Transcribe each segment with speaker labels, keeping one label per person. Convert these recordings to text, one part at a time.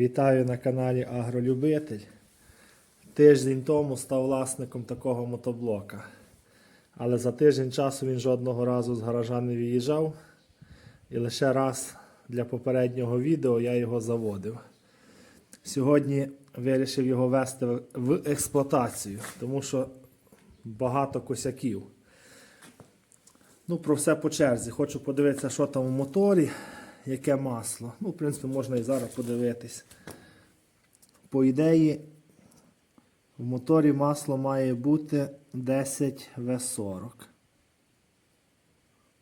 Speaker 1: Вітаю на каналі Агролюбитель. Тиждень тому став власником такого мотоблока. Але за тиждень часу він жодного разу з гаража не виїжджав. І лише раз для попереднього відео я його заводив. Сьогодні вирішив його вести в- експлуатацію, тому що багато косяків. Ну, про все по черзі. Хочу подивитися, що там у моторі, яке масло. Ну, в принципі, можна і зараз подивитись. По ідеї, в моторі масло має бути 10В40.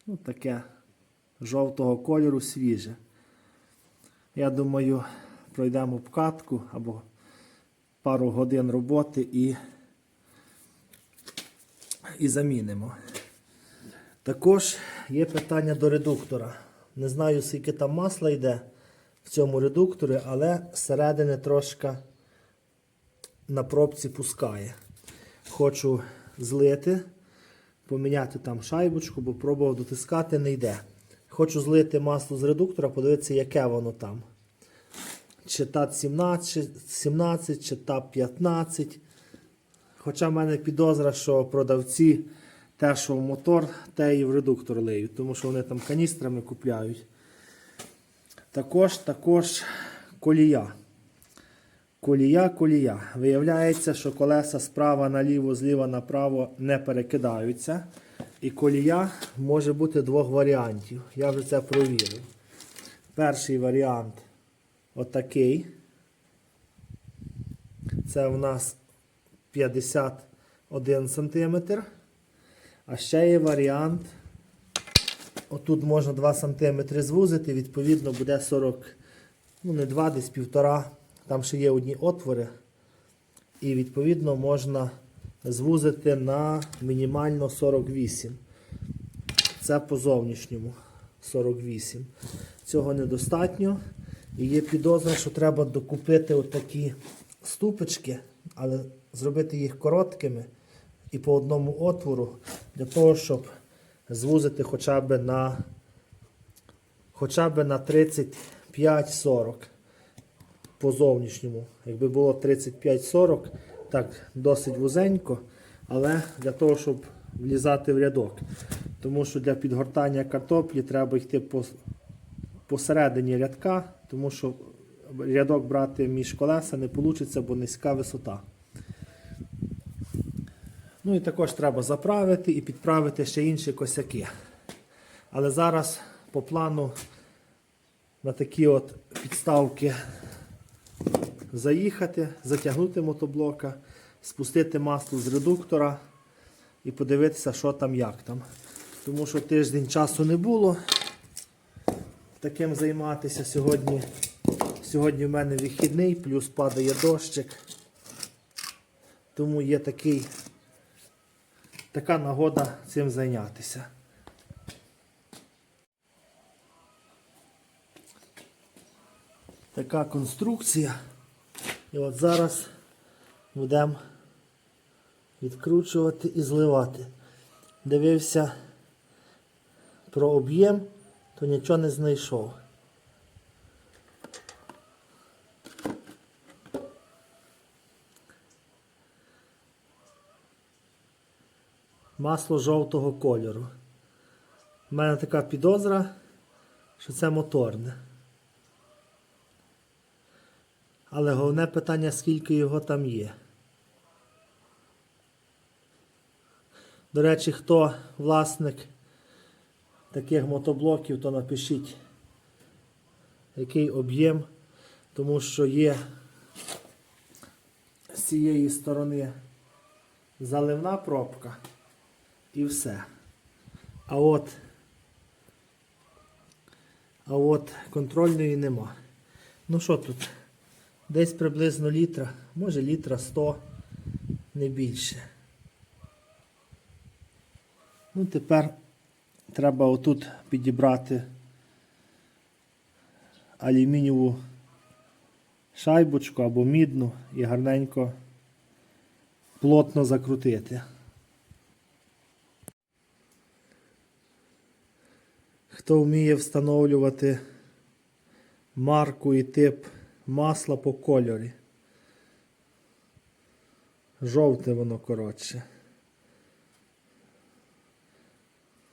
Speaker 1: Ну, таке жовтого кольору свіже. Я думаю, пройдемо обкатку або пару годин роботи і, і замінимо. Також є питання до редуктора. Не знаю, скільки там масла йде в цьому редукторі, але зсередини трошки на пробці пускає. Хочу злити, поміняти там шайбочку, бо пробував дотискати, не йде. Хочу злити масло з редуктора, подивитися, яке воно там. Чи ТАТ 17, 17 чи ТАП 15. Хоча в мене підозра, що продавці те, що в мотор, те і в редуктор лиють, тому що вони там каністрами купляють. Також, також колія. Колія, колія. Виявляється, що колеса справа наліво, зліва направо не перекидаються. І колія може бути двох варіантів. Я вже це провірив. Перший варіант отакий. Це у нас 51 см. А ще є варіант. Отут можна 2 см звузити, відповідно буде 40, ну не 2, десь півтора. Там ще є одні отвори. І відповідно можна звузити на мінімально 48. Це по зовнішньому 48. Цього недостатньо. І є підозра, що треба докупити отакі ступочки, але зробити їх короткими і по одному отвору, для того, щоб звузити хоча б на хоча б на 35-40 по зовнішньому. Якби було 35-40, так досить вузенько, але для того, щоб влізати в рядок. Тому що для підгортання картоплі треба йти по, посередині рядка, тому що рядок брати між колеса не вийде, бо низька висота. Ну і також треба заправити і підправити ще інші косяки. Але зараз по плану на такі от підставки заїхати, затягнути мотоблока, спустити масло з редуктора і подивитися, що там, як там. Тому що тиждень часу не було таким займатися. Сьогодні, сьогодні в мене вихідний, плюс падає дощик. Тому є такий, така нагода цим зайнятися. Така конструкція. І от зараз будемо відкручувати і зливати. Дивився про об'єм, то нічого не знайшов. Масло жовтого кольору. У мене така підозра, що це моторне. Але головне питання, скільки його там є. До речі, хто власник таких мотоблоків, то напишіть, який об'єм, тому що є з цієї сторони заливна пробка і все. А от, а от контрольної нема. Ну що тут? Десь приблизно літра, може літра 100, не більше. Ну, тепер треба отут підібрати алюмінієву шайбочку або мідну і гарненько плотно закрутити. Хто вміє встановлювати марку і тип масло по кольорі. Жовте воно коротше.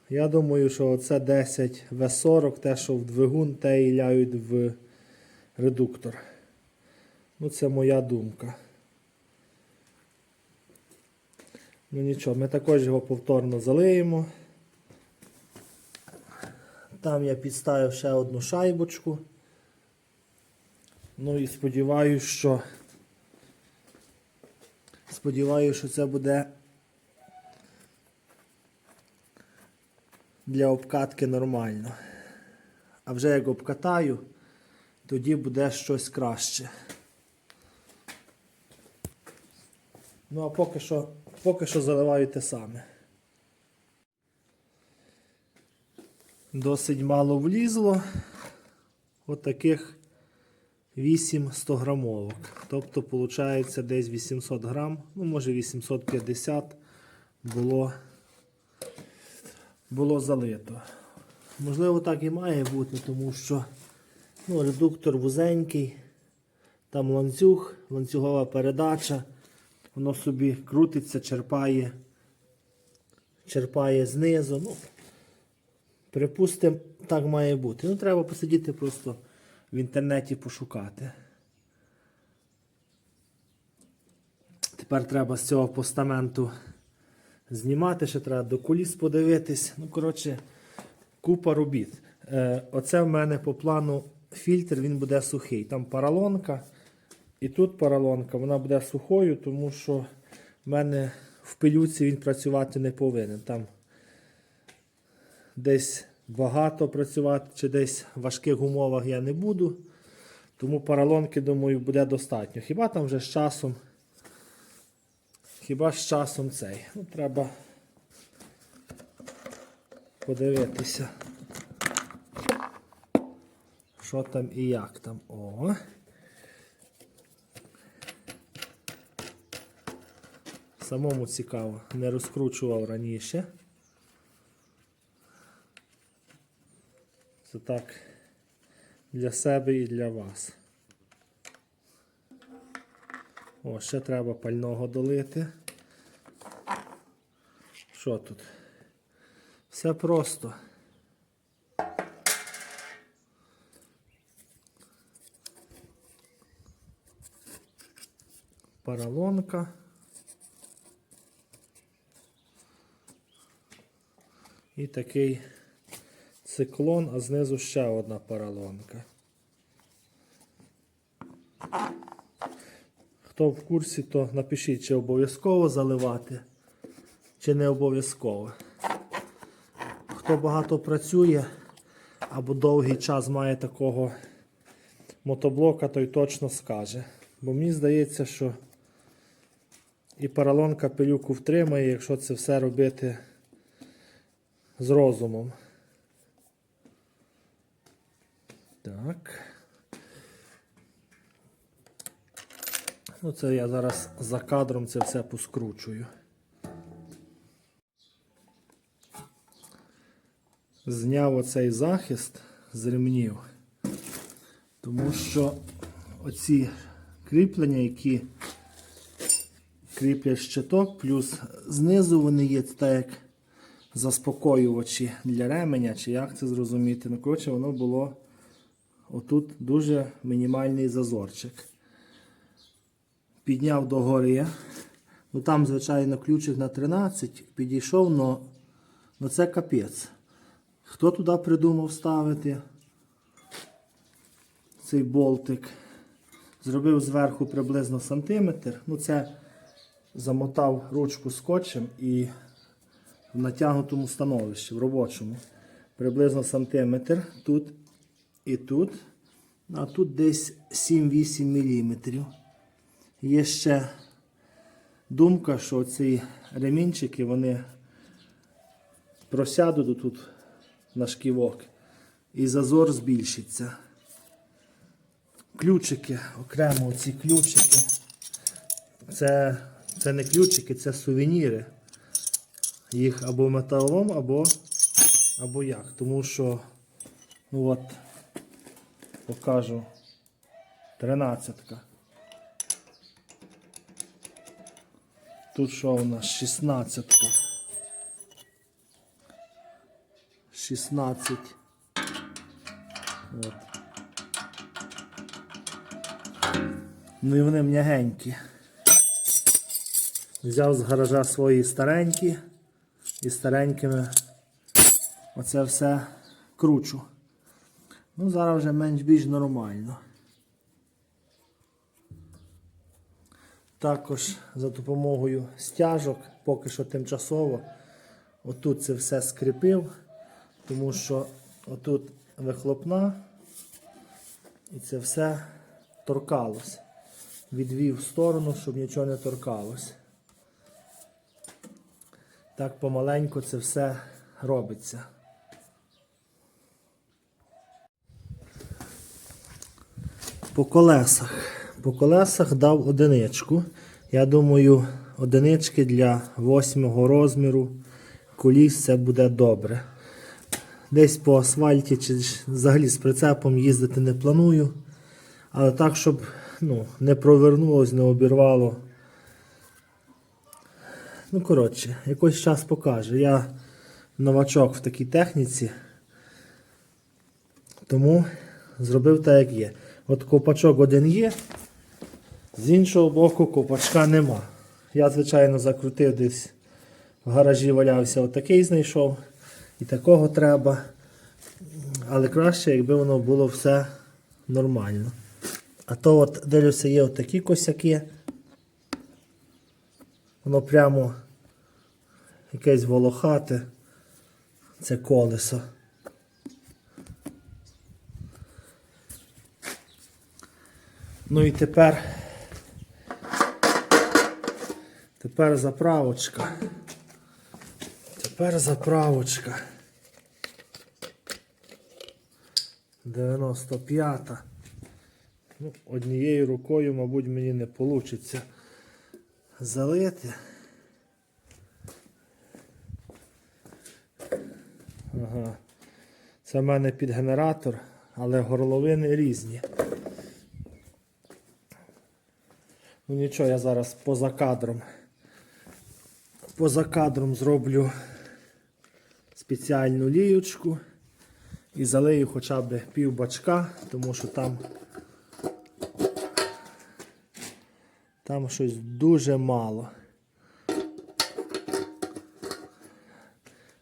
Speaker 1: Я думаю, що оце 10 В40, те, що в двигун, те і ляють в редуктор. Ну, це моя думка. Ну нічого, ми також його повторно залиємо. Там я підставив ще одну шайбочку. Ну і сподіваюся, що сподіваюся, що це буде для обкатки нормально. А вже як обкатаю, тоді буде щось краще. Ну а поки що, поки що заливаю те саме. Досить мало влізло. Отаких 8 100 грамовок. Тобто, виходить, десь 800 грам, ну може 850 було, було залито. Можливо, так і має бути, тому що ну, редуктор вузенький, там ланцюг, ланцюгова передача, воно собі крутиться, черпає, черпає знизу. Ну, Припустимо, так має бути. Ну, треба посидіти просто в інтернеті пошукати. Тепер треба з цього постаменту знімати, ще треба до куліс подивитись. Ну, коротше, купа робіт. Е, оце в мене по плану фільтр, він буде сухий. Там паралонка. І тут паралонка, вона буде сухою, тому що в мене в пилюці він працювати не повинен. Там десь багато працювати чи десь в важких умовах я не буду. Тому паралонки, думаю, буде достатньо. Хіба там вже з часом, хіба з часом цей. Ну, треба подивитися, що там і як там. О. Самому цікаво, не розкручував раніше. Так для себе і для вас. О, ще треба пального долити. Що тут? Все просто. Паралонка. І такий циклон, а знизу ще одна паралонка. Хто в курсі, то напишіть, чи обов'язково заливати, чи не обов'язково. Хто багато працює або довгий час має такого мотоблока, той точно скаже. Бо мені здається, що і паралонка пилюку втримає, якщо це все робити з розумом. Так. Ну, це я зараз за кадром це все поскручую. Зняв оцей захист з ремнів, тому що оці кріплення, які кріплять щиток, плюс знизу вони є так як заспокоювачі для ременя, чи як це зрозуміти. Ну, коротше, воно було отут дуже мінімальний зазорчик. Підняв до гори. Ну там, звичайно, ключик на 13 підійшов, но, но це капець. Хто туди придумав ставити цей болтик? Зробив зверху приблизно сантиметр. Ну, це замотав ручку скотчем і в натягнутому становищі, в робочому. Приблизно сантиметр тут і тут. А тут десь 7-8 мм. Є ще думка, що ці ремінчики вони просядуть тут на шківок і зазор збільшиться. Ключики, окремо ці ключики. Це, це не ключики, це сувеніри. Їх або металолом, або, або як. Тому що, ну от, покажу. Тринадцятка. Тут що у нас? Шістнадцятка. Шістнадцять. От. Ну і вони м'ягенькі. Взяв з гаража свої старенькі і старенькими оце все кручу. Ну, зараз вже менш-більш нормально. Також за допомогою стяжок, поки що тимчасово, отут це все скріпив, тому що отут вихлопна і це все торкалось. Відвів в сторону, щоб нічого не торкалось. Так помаленьку це все робиться. По колесах. По колесах дав одиничку. Я думаю, одинички для восьмого розміру коліс це буде добре. Десь по асфальті чи взагалі з прицепом їздити не планую. Але так, щоб ну, не провернулось, не обірвало. Ну, коротше, якийсь час покаже. Я новачок в такій техніці. Тому зробив так, як є. От копачок один є, з іншого боку копачка нема. Я, звичайно, закрутив десь в гаражі валявся, отакий знайшов. І такого треба. Але краще, якби воно було все нормально. А то от дивлюся, є отакі косяки. Воно прямо якесь волохате. Це колесо. Ну і тепер. Тепер заправочка. Тепер заправочка. 95-та. Ну, однією рукою, мабуть, мені не вийде залити. Ага. Це в мене під генератор, але горловини різні. Ну нічого, я зараз поза кадром. Поза кадром зроблю спеціальну ліючку і залию хоча б пів бачка, тому що там там щось дуже мало.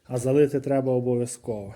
Speaker 1: А залити треба обов'язково.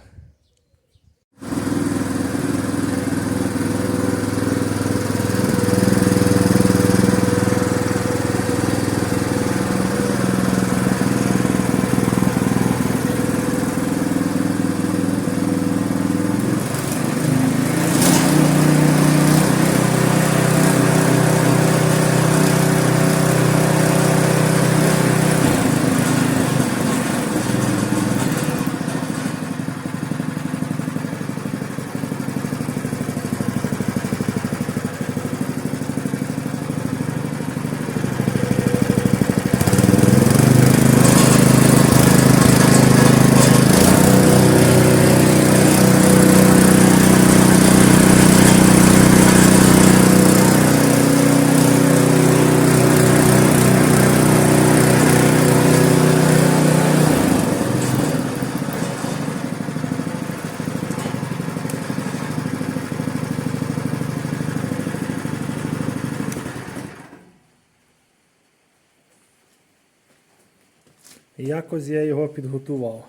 Speaker 1: Якось я його підготував.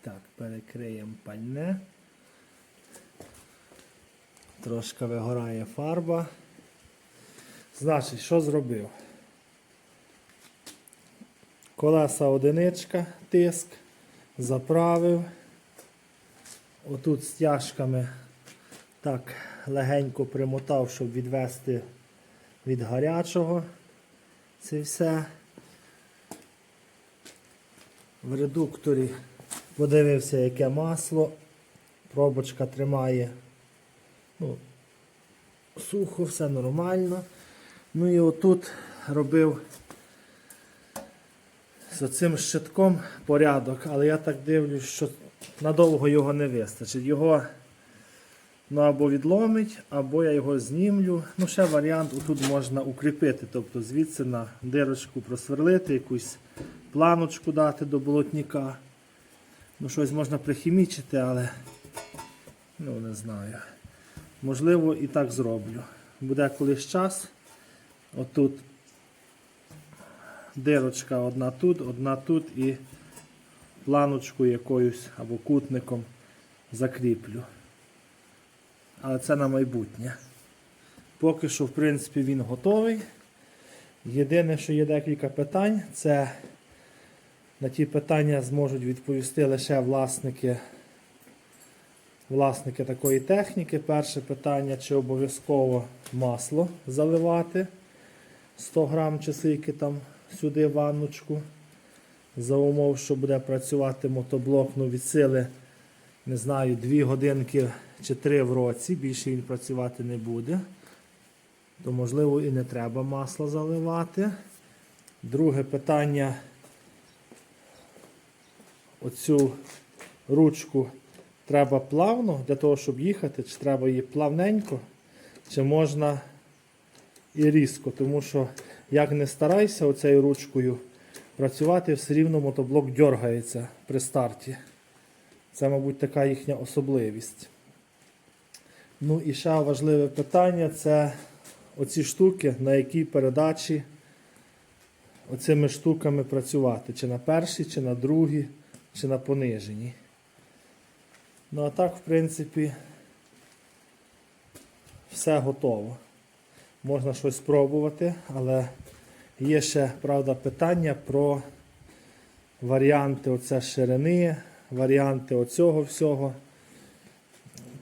Speaker 1: Так, перекриємо пальне. Трошки вигорає фарба. Значить, що зробив? Колеса одиничка, тиск, заправив. Отут стяжками так легенько примотав, щоб відвести від гарячого. Це все. В редукторі подивився, яке масло. Пробочка тримає. Ну, сухо, все нормально. Ну і отут робив з цим щитком порядок, але я так дивлюсь, що надовго його не вистачить. Його Ну або відломить, або я його знімлю. Ну, ще варіант тут можна укріпити. Тобто звідси на дирочку просверлити, якусь планочку дати до болотника. Ну, щось можна прихімічити, але ну не знаю. Можливо, і так зроблю. Буде колись час. Отут дирочка одна тут, одна тут і планочку якоюсь або кутником закріплю. Але це на майбутнє. Поки що, в принципі, він готовий. Єдине, що є декілька питань, це на ті питання зможуть відповісти лише власники, власники такої техніки. Перше питання, чи обов'язково масло заливати 100 грам чи скільки там сюди ванночку. За умов, що буде працювати мотоблок ну, від сили, не знаю, 2 годинки чи 3 в році, більше він працювати не буде. То, можливо, і не треба масло заливати. Друге питання. Оцю ручку треба плавно для того, щоб їхати, чи треба її плавненько, чи можна і різко, тому що як не старайся оцею ручкою працювати, все рівно мотоблок дергається при старті. Це, мабуть, така їхня особливість. Ну і ще важливе питання це оці штуки, на якій передачі оцими штуками працювати. Чи на першій, чи на другій, чи на пониженій. Ну а так, в принципі, все готово. Можна щось спробувати, але є ще, правда, питання про варіанти оце ширини, варіанти оцього всього.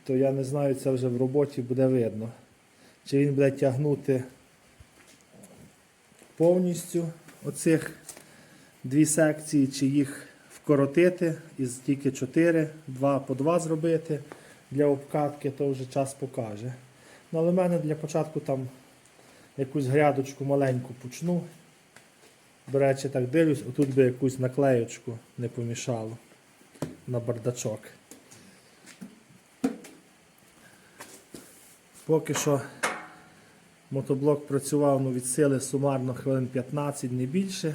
Speaker 1: То я не знаю, це вже в роботі буде видно. Чи він буде тягнути повністю оцих дві секції, чи їх вкоротити із тільки 4, 2 по 2 зробити для обкатки, то вже час покаже. Ну, але в мене для початку там якусь грядочку маленьку почну. До речі, так дивлюсь, отут би якусь наклеючку не помішало на бардачок. Поки що мотоблок працював ну, від сили сумарно хвилин 15, не більше.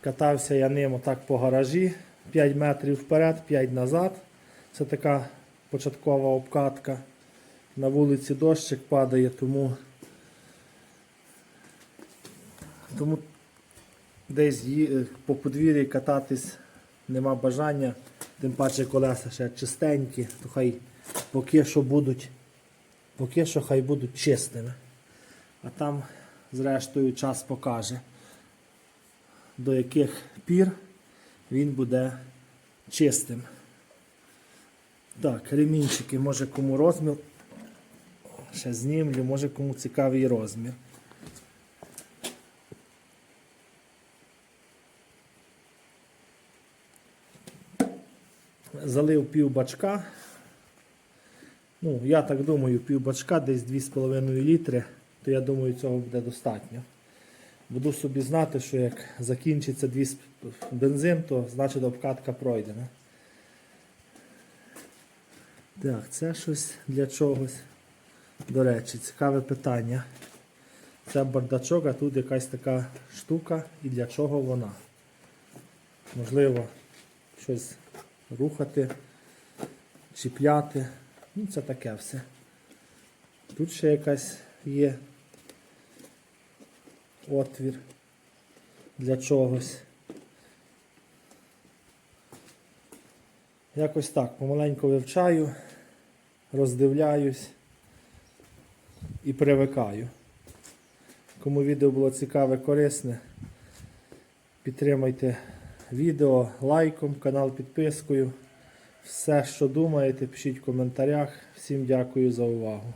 Speaker 1: Катався я ним отак по гаражі 5 метрів вперед, 5 назад. Це така початкова обкатка. На вулиці дощик падає, тому, тому десь по подвір'ї кататись нема бажання, тим паче колеса ще чистенькі, то хай поки що будуть, поки що хай будуть чистими. А там, зрештою, час покаже, до яких пір він буде чистим. Так, ремінчики, може кому розмір. Ще знімлю, може кому цікавий розмір. Залив пів бачка. Ну, я так думаю, пів бачка, десь 2,5 літри, то я думаю, цього буде достатньо. Буду собі знати, що як закінчиться бензин, то значить обкатка пройдена. Так, це щось для чогось. До речі, цікаве питання. Це бардачок, а тут якась така штука і для чого вона. Можливо, щось рухати, чіпляти. Ну, це таке все. Тут ще якась є отвір для чогось. Якось так, помаленьку вивчаю, роздивляюсь і привикаю. Кому відео було цікаве, корисне, підтримайте відео лайком, канал підпискою. Все, що думаєте, пишіть в коментарях. Всім дякую за увагу.